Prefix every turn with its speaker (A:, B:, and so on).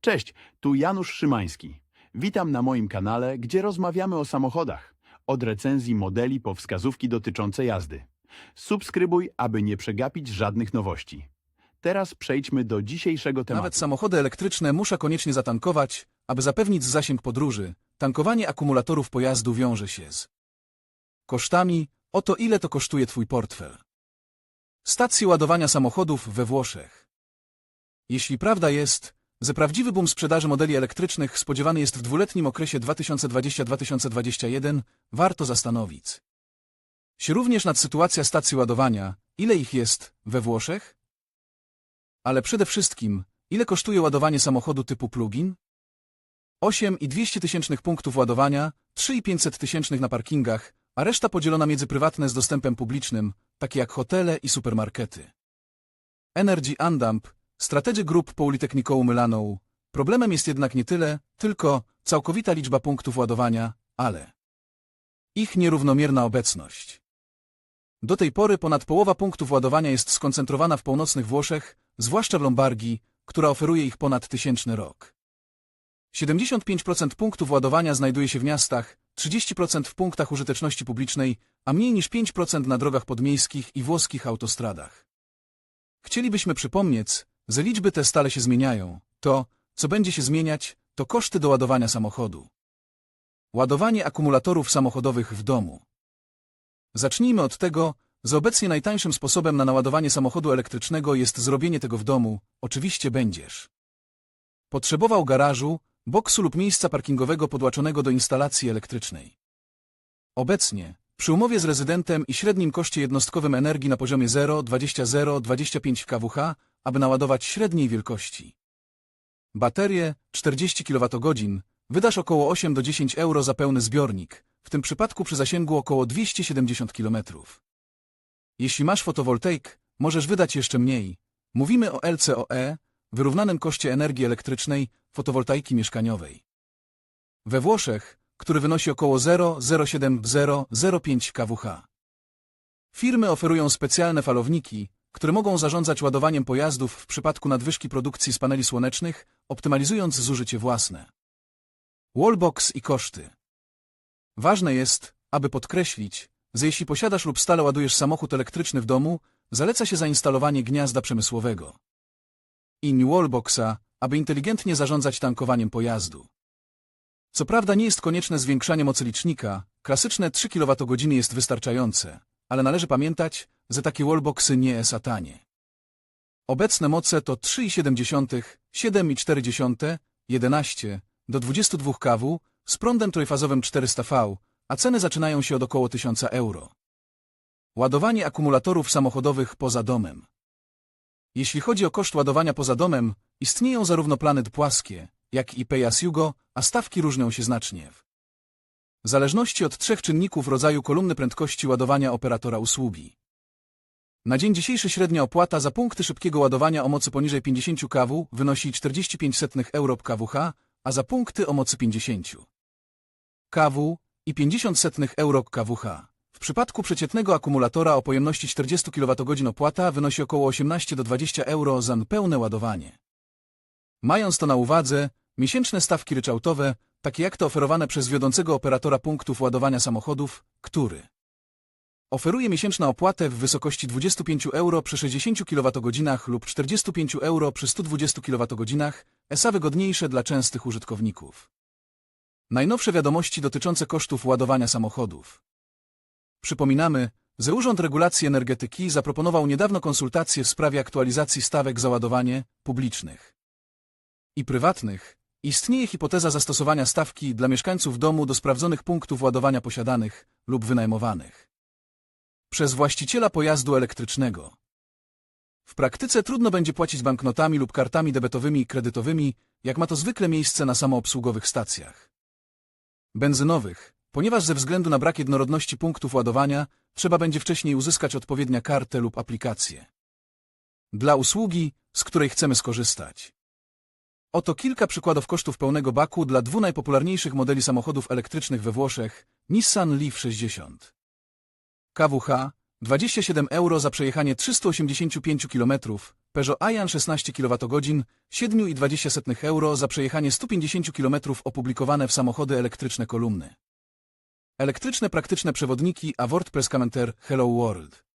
A: Cześć, tu Janusz Szymański. Witam na moim kanale, gdzie rozmawiamy o samochodach. Od recenzji modeli po wskazówki dotyczące jazdy. Subskrybuj, aby nie przegapić żadnych nowości. Teraz przejdźmy do dzisiejszego tematu.
B: Nawet samochody elektryczne muszę koniecznie zatankować, aby zapewnić zasięg podróży. Tankowanie akumulatorów pojazdu wiąże się z kosztami. Oto ile to kosztuje Twój portfel. Stacje ładowania samochodów we Włoszech. Jeśli prawda jest, że prawdziwy boom sprzedaży modeli elektrycznych spodziewany jest w dwuletnim okresie 2020-2021, warto zastanowić się również nad sytuacją stacji ładowania, ile ich jest we Włoszech? Ale przede wszystkim, ile kosztuje ładowanie samochodu typu plug-in? 8,2 tysięcznych punktów ładowania, 3,500 tysięcznych na parkingach, a reszta podzielona między prywatne z dostępem publicznym, takie jak hotele i supermarkety. Energy Andamp, strategy Group Politecnico Mylanou. Problemem jest jednak nie tyle, tylko całkowita liczba punktów ładowania, ale ich nierównomierna obecność. Do tej pory ponad połowa punktów ładowania jest skoncentrowana w północnych Włoszech, zwłaszcza w Lombardii, która oferuje ich ponad tysięczny rok. 75% punktów ładowania znajduje się w miastach, 30% w punktach użyteczności publicznej, a mniej niż 5% na drogach podmiejskich i włoskich autostradach. Chcielibyśmy przypomnieć, że liczby te stale się zmieniają. To, co będzie się zmieniać, to koszty do ładowania samochodu. Ładowanie akumulatorów samochodowych w domu. Zacznijmy od tego, że obecnie najtańszym sposobem na naładowanie samochodu elektrycznego jest zrobienie tego w domu, oczywiście będziesz. Potrzebował garażu, boksu lub miejsca parkingowego podłączonego do instalacji elektrycznej. Obecnie, przy umowie z rezydentem i średnim koszcie jednostkowym energii na poziomie 0,20-0,25 kWh, aby naładować średniej wielkości. Baterie 40 kWh wydasz około 8 do 10 euro za pełny zbiornik, w tym przypadku przy zasięgu około 270 km. Jeśli masz fotowoltaik, możesz wydać jeszcze mniej. Mówimy o LCOE, wyrównanym koszcie energii elektrycznej fotowoltaiki mieszkaniowej. We Włoszech, który wynosi około 0,07005 kWh. Firmy oferują specjalne falowniki, które mogą zarządzać ładowaniem pojazdów w przypadku nadwyżki produkcji z paneli słonecznych, optymalizując zużycie własne. Wallbox i koszty. Ważne jest, aby podkreślić, że jeśli posiadasz lub stale ładujesz samochód elektryczny w domu, zaleca się zainstalowanie gniazda przemysłowego. In wallboxa, aby inteligentnie zarządzać tankowaniem pojazdu. Co prawda nie jest konieczne zwiększanie mocy licznika, klasyczne 3 kWh jest wystarczające, ale należy pamiętać, że takie wallboxy nie jest tanie. Obecne moce to 3,7, 7,4, 11 do 22 kW z prądem trójfazowym 400V, a ceny zaczynają się od około 1000 euro. Ładowanie akumulatorów samochodowych poza domem. Jeśli chodzi o koszt ładowania poza domem, istnieją zarówno plany płaskie, jak i pay as you go, a stawki różnią się znacznie. W zależności od trzech czynników rodzaju kolumny prędkości ładowania operatora usługi. Na dzień dzisiejszy średnia opłata za punkty szybkiego ładowania o mocy poniżej 50 kW wynosi 45 euro kWh, a za punkty o mocy 50 kW i 50 euro kWh. W przypadku przeciętnego akumulatora o pojemności 40 kWh opłata wynosi około 18 do 20 euro za pełne ładowanie. Mając to na uwadze, miesięczne stawki ryczałtowe, takie jak te oferowane przez wiodącego operatora punktów ładowania samochodów, który oferuje miesięczną opłatę w wysokości 25 euro przy 60 kWh lub 45 euro przy 120 kWh, ESA wygodniejsze dla częstych użytkowników. Najnowsze wiadomości dotyczące kosztów ładowania samochodów. Przypominamy, że Urząd Regulacji Energetyki zaproponował niedawno konsultacje w sprawie aktualizacji stawek za ładowanie publicznych i prywatnych. Istnieje hipoteza zastosowania stawki dla mieszkańców domu do sprawdzonych punktów ładowania posiadanych lub wynajmowanych przez właściciela pojazdu elektrycznego. W praktyce trudno będzie płacić banknotami lub kartami debetowymi i kredytowymi, jak ma to zwykle miejsce na samoobsługowych stacjach benzynowych, ponieważ ze względu na brak jednorodności punktów ładowania trzeba będzie wcześniej uzyskać odpowiednia kartę lub aplikację. Dla usługi, z której chcemy skorzystać. Oto kilka przykładów kosztów pełnego baku dla dwóch najpopularniejszych modeli samochodów elektrycznych we Włoszech Nissan Leaf 60. KWH 27 euro za przejechanie 385 km, Peugeot Ayan 16 kWh, 7,20 euro za przejechanie 150 km opublikowane w samochody elektryczne kolumny. Elektryczne praktyczne przewodniki a WordPress Commenter Hello World.